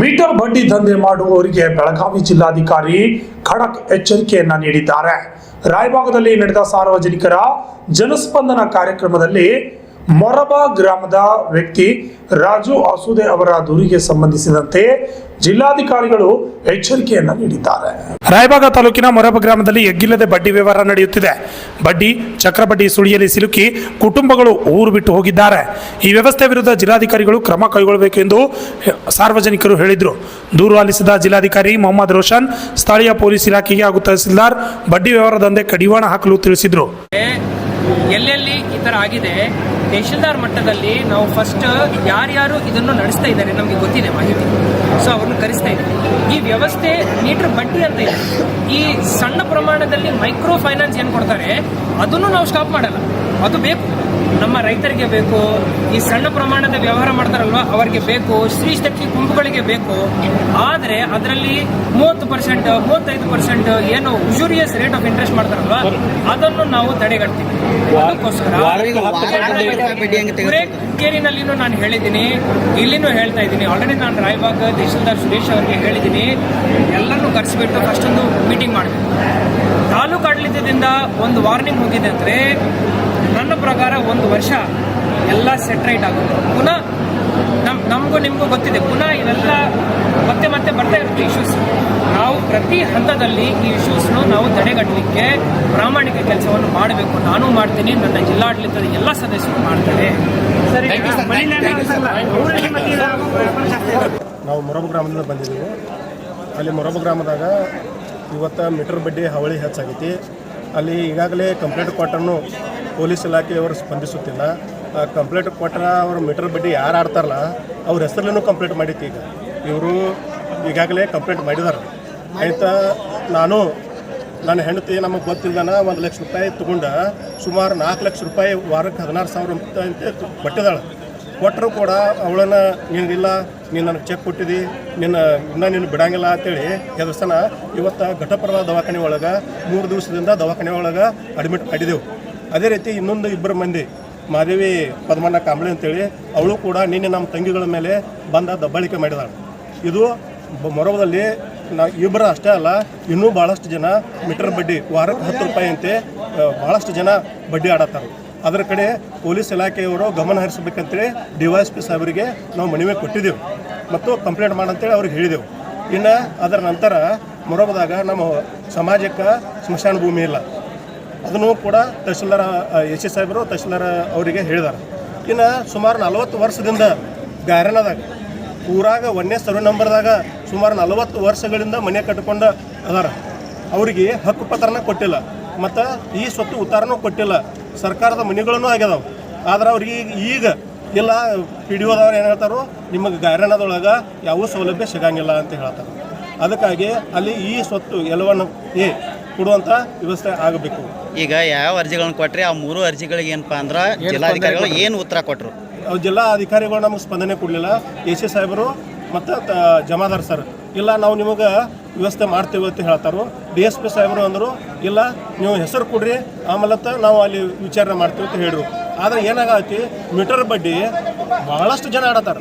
Metre ಬಡ್ಡಿ ದಂಧೆ ಮಾಡುವವರಿಗೆ ಬೆಳಗಾವಿ ಜಿಲ್ಲಾಧಿಕಾರಿ ಖಡಕ್ ಎಚ್ಚರಿಕೆಯನ್ನ ನೀಡಿದ್ದಾರೆ. ರಾಯಭಾಗದಲ್ಲಿ ನಡೆದ ಸಾರ್ವಜನಿಕರ ಜನಸ್ಪಂದನ ಕಾರ್ಯಕ್ರಮದಲ್ಲಿ ಮೊರಬ ಗ್ರಾಮದ ವ್ಯಕ್ತಿ ರಾಜು ಆಸುದೆ ಅವರ ದೂರಿಗೆ ಸಂಬಂಧಿಸಿದಂತೆ ಜಿಲ್ಲಾಧಿಕಾರಿಗಳು ಎಚ್ಚರಿಕೆಯನ್ನು ನೀಡಿದ್ದಾರೆ. ರಾಯಬಾಗ ತಾಲೂಕಿನ ಮೊರಬ ಗ್ರಾಮದಲ್ಲಿ ಎಗ್ಗಿಲ್ಲದೆ ಬಡ್ಡಿ ವ್ಯವಹಾರ ನಡೆಯುತ್ತಿದೆ. ಬಡ್ಡಿ ಚಕ್ರಬಡ್ಡಿ ಸುಳಿಯಲ್ಲಿ ಸಿಲುಕಿ ಕುಟುಂಬಗಳು ಊರು ಬಿಟ್ಟು ಹೋಗಿದ್ದಾರೆ. ಈ ವ್ಯವಸ್ಥೆ ವಿರುದ್ಧ ಜಿಲ್ಲಾಧಿಕಾರಿಗಳು ಕ್ರಮ ಕೈಗೊಳ್ಳಬೇಕು ಎಂದು ಸಾರ್ವಜನಿಕರು ಹೇಳಿದರು. ದೂರು ಆಲಿಸಿದ ಜಿಲ್ಲಾಧಿಕಾರಿ ಮೊಹಮ್ಮದ್ ರೋಷನ್ ಸ್ಥಳೀಯ ಪೊಲೀಸ್ ಇಲಾಖೆಗೆ ಹಾಗೂ ತಹಸೀಲ್ದಾರ್ ಬಡ್ಡಿ ವ್ಯವಹಾರ ದಂಧೆ ಕಡಿವಾಣ ಹಾಕಲು ತಿಳಿಸಿದರು. ಎಲ್ಲೆಲ್ಲಿ ಈ ಥರ ಆಗಿದೆ ತಹಶೀಲ್ದಾರ್ ಮಟ್ಟದಲ್ಲಿ ನಾವು ಫಸ್ಟ್ ಯಾರ್ಯಾರು ಇದನ್ನು ನಡೆಸ್ತಾ ಇದ್ದಾರೆ ನಮಗೆ ಗೊತ್ತಿದೆ ಮಾಹಿತಿ. ಸೊ ಅವ್ರನ್ನ ಕರೆಸ್ತಾ ಇದ್ದೀವಿ ಈ ವ್ಯವಸ್ಥೆ ಮೀಟರ್ ಬಡ್ಡಿ ಅಂತ ಇದೆ. ಈ ಸಣ್ಣ ಪ್ರಮಾಣದಲ್ಲಿ ಮೈಕ್ರೋ ಫೈನಾನ್ಸ್ ಏನು ಕೊಡ್ತಾರೆ, ಅದನ್ನು ನಾವು ಸ್ಟಾಪ್ ಮಾಡಲ್ಲ. ಅದು ಬೇಕು. ನಮ್ಮ ರೈತರಿಗೆ ಬೇಕು ಈ ಸಣ್ಣ ಪ್ರಮಾಣದ ವ್ಯವಹಾರ ಮಾಡ್ತಾರಲ್ವ ಅವರಿಗೆ ಬೇಕು ಶ್ರೀ ಶಕ್ತಿ ಗುಂಪುಗಳಿಗೆ ಬೇಕು. ಆದರೆ ಅದರಲ್ಲಿ ಮೂವತ್ತು ಪರ್ಸೆಂಟ್ ಮೂವತ್ತೈದು ಪರ್ಸೆಂಟ್ ಏನು ಉಜೂರಿಯಸ್ ರೇಟ್ ಆಫ್ ಇಂಟ್ರೆಸ್ಟ್ ಮಾಡ್ತಾರಲ್ವ ಅದನ್ನು ನಾವು ತಡೆಗಟ್ತೀವಿ. ಅದಕ್ಕೋಸ್ಕರ ಕೇರಿನಲ್ಲಿನೂ ನಾನು ಹೇಳಿದ್ದೀನಿ ಇಲ್ಲಿನೂ ಹೇಳ್ತಾ ಇದ್ದೀನಿ. ಆಲ್ರೆಡಿ ನಾನು ರಾಯ್ಬಾಗ್ ತಹಶೀಲ್ದಾರ್ ಸುರೇಶ್ ಅವರಿಗೆ ಹೇಳಿದ್ದೀನಿ ಎಲ್ಲರನ್ನೂ ಕರೆಸಿಬಿಟ್ಟು ಫಸ್ಟ್ ಒಂದು ಮೀಟಿಂಗ್ ಮಾಡಬೇಕು. ತಾಲೂಕು ಆಡಳಿತದಿಂದ ಒಂದು ವಾರ್ನಿಂಗ್ ಹೋಗಿದೆ ಅಂದರೆ ನನ್ನ ಪ್ರಕಾರ ಒಂದು ವರ್ಷ ಎಲ್ಲ ಸೆಟ್ರೈಟ್ ಆಗುತ್ತೆ. ಪುನಃ ನಮ್ ನಮಗೂ ನಿಮಗೂ ಗೊತ್ತಿದೆ ಪುನಃ ಇವೆಲ್ಲ ಮತ್ತೆ ಮತ್ತೆ ಬರ್ತಾ ಇರುತ್ತೆ ಇಶ್ಯೂಸ್ ನಾವು ಪ್ರತಿ ಹಂತದಲ್ಲಿ ಈ ಇಶ್ಯೂಸ್ನು ನಾವು ತಡೆಗಟ್ಟಲಿಕ್ಕೆ ಪ್ರಾಮಾಣಿಕ ಕೆಲಸವನ್ನು ಮಾಡಬೇಕು. ನಾನು ಮಾಡ್ತೀನಿ ನನ್ನ ಜಿಲ್ಲಾಡಳಿತದ ಎಲ್ಲ ಸದಸ್ಯರು ಮಾಡ್ತಾರೆ. ಸರಿ ನಾವು ಮೊರಬ ಗ್ರಾಮದಿಂದ ಬಂದಿದ್ದೀವಿ. ಅಲ್ಲಿ ಮೊರಬ ಗ್ರಾಮದಾಗ ಇವತ್ತು ಮೀಟರ್ ಬಡ್ಡಿ ಹಾವಳಿ ಹೆಚ್ಚಾಗೈತಿ. ಅಲ್ಲಿ ಈಗಾಗಲೇ ಕಂಪ್ಲೇಂಟ್ ಕೊಟ್ಟನ್ನು ಪೊಲೀಸ್ ಇಲಾಖೆಯವರು ಸ್ಪಂದಿಸುತ್ತಿಲ್ಲ. ಕಂಪ್ಲೇಂಟ್ ಕೊಟ್ಟರ ಅವರು ಮೀಟರ್ ಬಡ್ಡಿ ಯಾರು ಆಡ್ತಾರಲ್ಲ, ಅವ್ರ ಹೆಸರಲ್ಲೂ ಕಂಪ್ಲೇಂಟ್ ಮಾಡಿತ್ತು ಈಗ. ಇವರು ಈಗಾಗಲೇ ಕಂಪ್ಲೇಂಟ್ ಮಾಡಿದ್ದಾರೆ ಆಯಿತಾ, ನಾನು, ನನ್ನ ಹೆಂಡತಿ ನಮಗೆ ಗೊತ್ತಿಲ್ಲದನ ಒಂದು ಲಕ್ಷ ರೂಪಾಯಿ ತೊಗೊಂಡ ಸುಮಾರು ನಾಲ್ಕು ಲಕ್ಷ ರೂಪಾಯಿ ವಾರಕ್ಕೆ ಹದಿನಾರು ಸಾವಿರ ಅಂತ ಕೊಟ್ಟಿದ್ದಾಳೆ. ಕೊಟ್ಟರು ಕೂಡ ಅವಳನ್ನ ನೀನಿಲ್ಲ ನೀನು ನನಗೆ ಚೆಕ್ ಕೊಟ್ಟಿದ್ದಿ ನಿನ್ನ, ಇನ್ನೂ ನೀನು ಬಿಡಂಗಿಲ್ಲ ಅಂತೇಳಿ ಹೆದರ್ಸನ ಇವತ್ತು ಘಟಪ್ರಭಾ ದವಾಖಾನೆ ಒಳಗೆ ಮೂರು ದಿವಸದಿಂದ ದವಾಖಾನೆ ಒಳಗೆ ಅಡ್ಮಿಟ್ ಮಾಡಿದೆವು. ಅದೇ ರೀತಿ ಇನ್ನೊಂದು ಇಬ್ಬರು ಮಂದಿ, ಮಾದೇವಿ ಪದ್ಮಣ್ಣ ಕಾಂಬಳೆ ಅಂತೇಳಿ, ಅವಳು ಕೂಡ ನಿನ್ನೆ ನಮ್ಮ ತಂಗಿಗಳ ಮೇಲೆ ಬಂದ ದಬ್ಬಾಳಿಕೆ ಮಾಡಿದಾಳೆ. ಇದು ಮೊರವದಲ್ಲಿ ನಾ ಇಬ್ಬರು ಅಷ್ಟೇ ಅಲ್ಲ, ಇನ್ನೂ ಭಾಳಷ್ಟು ಜನ ಮೀಟರ್ ಬಡ್ಡಿ, ವಾರಕ್ಕೆ ಹತ್ತು ರೂಪಾಯಿ ಅಂತೆ ಭಾಳಷ್ಟು ಜನ ಬಡ್ಡಿ ಆಡತ್ತಾರೆ. ಅದರ ಕಡೆ ಪೊಲೀಸ್ ಇಲಾಖೆಯವರು ಗಮನ ಹರಿಸಬೇಕಂತೇಳಿ ಡಿ ವೈ ಎಸ್ ಪಿ ಸಾಹೇಬರಿಗೆ ನಾವು ಮನವಿ ಕೊಟ್ಟಿದ್ದೆವು ಮತ್ತು ಕಂಪ್ಲೇಂಟ್ ಮಾಡಂತೇಳಿ ಅವ್ರಿಗೆ ಹೇಳಿದೆವು ಇನ್ನು ಅದರ ನಂತರ ಮೊರಬದಾಗ ನಮ್ಮ ಸಮಾಜಕ್ಕೆ ಸ್ಮಶಾನ ಭೂಮಿ ಇಲ್ಲ. ಅದನ್ನು ಕೂಡ ತಹಶೀಲ್ದಾರ ಎಸ್ ಎಸ್ ಸಾಹೇಬರು ತಹಶೀಲ್ದಾರ ಅವರಿಗೆ ಹೇಳಿದ್ದಾರೆ. ಇನ್ನು ಸುಮಾರು ನಲವತ್ತು ವರ್ಷದಿಂದ ಗಾರಣದಾಗ ಊರಾಗ ಒಂದನೇ ಸರ್ವೆ ನಂಬರ್ದಾಗ ಸುಮಾರು ನಲವತ್ತು ವರ್ಷಗಳಿಂದ ಮನೆ ಕಟ್ಕೊಂಡು ಅದಾರ. ಅವರಿಗೆ ಹಕ್ಕು ಪತ್ರನ ಕೊಟ್ಟಿಲ್ಲ. ಮತ್ತು ಈ ಸ್ವತ್ತು ಉತ್ತಾರನೂ ಕೊಟ್ಟಿಲ್ಲ. ಸರ್ಕಾರದ ಮನೆಗಳೂ ಆಗ್ಯದವು. ಆದ್ರೆ ಅವ್ರಿಗೆ ಈಗ ಈಗ ಇಲ್ಲ ಪಿ ಡಿ ಒದವ್ರು ಏನು ಹೇಳ್ತಾರೋ, ನಿಮಗೆ ಗಾರಣದೊಳಗೆ ಯಾವ ಸೌಲಭ್ಯ ಸಿಗಂಗಿಲ್ಲ ಅಂತ ಹೇಳ್ತಾರೆ. ಅದಕ್ಕಾಗಿ ಅಲ್ಲಿ ಈ ಸ್ವತ್ತು ಎಲ್ಲವನ್ನು ಏ ಕೊಡುವಂಥ ವ್ಯವಸ್ಥೆ ಆಗಬೇಕು. ಈಗ ಯಾವ ಅರ್ಜಿಗಳನ್ನ ಕೊಟ್ರಿ ಆ ಮೂರು ಅರ್ಜಿಗಳಿಗೆ ಏನಪ್ಪ ಅಂದ್ರೆ ಜಿಲ್ಲಾಧಿಕಾರಿಗಳು ಏನು ಉತ್ತರ ಕೊಟ್ಟರು ಜಿಲ್ಲಾ ಅಧಿಕಾರಿಗಳು ನಮಗೆ ಸ್ಪಂದನೆ ಕೊಡಲಿಲ್ಲ. ಎ ಸಿ ಸಾಹೇಬರು ಮತ್ತು ಜಮಾದಾರ್ ಸರ್. ಇಲ್ಲ ನಾವು ನಿಮಗೆ ವ್ಯವಸ್ಥೆ ಮಾಡ್ತೇವೆ ಅಂತ ಹೇಳ್ತಾರೋ. ಡಿ ಎಸ್ ಪಿ ಸಾಹೇಬರು ಅಂದರು ಇಲ್ಲ ನೀವು ಹೆಸರು ಕೊಡ್ರಿ ಆಮೇಲೆ ನಾವು ಅಲ್ಲಿ ವಿಚಾರಣೆ ಮಾಡ್ತೀವಿ ಅಂತ ಹೇಳಿದ್ರು. ಆದರೆ ಏನಾಗತ್ತಿ ಮೀಟರ್ ಬಡ್ಡಿ ಭಾಳಷ್ಟು ಜನ ಆಡತ್ತಾರ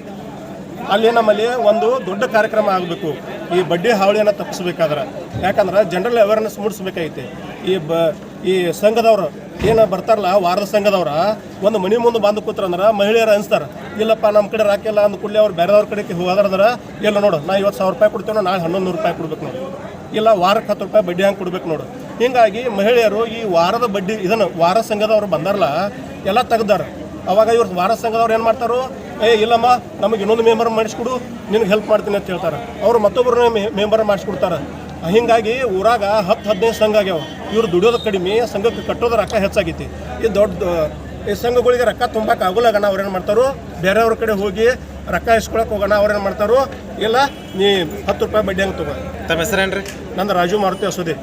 ಅಲ್ಲಿ ನಮ್ಮಲ್ಲಿ ಒಂದು ದೊಡ್ಡ ಕಾರ್ಯಕ್ರಮ ಆಗಬೇಕು. ಈ ಬಡ್ಡಿ ಹಾವಳಿಯನ್ನು ತಪ್ಪಿಸ್ಬೇಕಾದ್ರೆ. ಯಾಕಂದ್ರೆ ಜನರಲ್ ಅವೇರ್ನೆಸ್ ಮೂಡಿಸ್ಬೇಕಾಗೈತಿ. ಈ ಬ, ಈ ಸಂಘದವ್ರು ಏನು ಬರ್ತಾರಲ್ಲ ವಾರದ ಸಂಘದವ್ರ, ಒಂದು ಮನೆ ಮುಂದೆ ಬಂದು ಕೂತ್ರಂದ್ರೆ ಮಹಿಳೆಯರು ಅನಿಸ್ತಾರೆ. ಇಲ್ಲಪ್ಪ ನಮ್ಮ ಕಡೆ ರಾಕಿಲ್ಲ ಅಂದ ಕೂಡಲೇ ಅವ್ರು ಬೇರೆದವ್ರ ಕಡೆಗೆ ಹೋದ್ರಂದ್ರೆ, ಇಲ್ಲ ನೋಡು, ನಾ ಇವತ್ತು ಸಾವಿರ ರೂಪಾಯಿ ಕೊಡ್ತೇವೆ ನಾಳೆ ಹನ್ನೊಂದು ರೂಪಾಯಿ ಕೊಡ್ಬೇಕು ನೋಡು. ಇಲ್ಲ ವಾರಕ್ಕೆ ಹತ್ತು ರೂಪಾಯಿ ಬಡ್ಡಿ ಹಂಗೆ ಕೊಡ್ಬೇಕು ನೋಡು. ಹೀಗಾಗಿ ಮಹಿಳೆಯರು ಈ ವಾರದ ಬಡ್ಡಿ, ಇದನ್ನು ವಾರ ಸಂಘದವ್ರು ಬಂದಾರಲ್ಲ ಎಲ್ಲ ತೆಗ್ದಾರ. ಅವಾಗ ಇವ್ರು ವಾರ ಸಂಘದವ್ರು ಏನು ಮಾಡ್ತಾರೋ? ಏ ಇಲ್ಲಮ್ಮ ನಮಗೆ ಇನ್ನೊಂದು ಮೆಂಬರ್ ಮಾಡಿಸ್ಕೊಡು ನಿನಗೆ ಹೆಲ್ಪ್ ಮಾಡ್ತೀನಿ ಅಂತ ಹೇಳ್ತಾರೆ. ಅವ್ರು ಮತ್ತೊಬ್ಬರನ್ನ ಮೆಂಬರ್ ಮಾಡಿಸ್ಕೊಡ್ತಾರೆ. ಹೀಗಾಗಿ ಊರಾಗ ಹತ್ತು ಹದಿನೈದು ಸಂಘ ಆಗ್ಯಾವ. ಇವ್ರು ದುಡಿಯೋದು ಕಡಿಮೆ ಸಂಘಕ್ಕೆ ಕಟ್ಟೋದು ರೊಕ್ಕ ಹೆಚ್ಚಾಗೈತಿ. ಈ ದೊಡ್ಡ ಈ ಸಂಘಗಳಿಗೆ ರೊಕ್ಕ ತುಂಬಕ್ಕೆ ಆಗೋಲಾಗಣ ಅವ್ರು ಏನು ಮಾಡ್ತಾರೋ? ಬೇರೆಯವ್ರ ಕಡೆ ಹೋಗಿ ರೊಕ್ಕ ಇಸ್ಕೊಳಕ್ಕೆ ಹೋಗೋಣ ಅವ್ರೇನು ಮಾಡ್ತಾರೋ? ಇಲ್ಲ ನೀ ಹತ್ತು ರೂಪಾಯಿ ಬಡ್ಡಿ ಹಂಗೆ ತಗೋ. ತಮ್ಮ ರೀ ನಂದು ರಾಜು ಮಾರುತಿ ಅಸೋದೆ.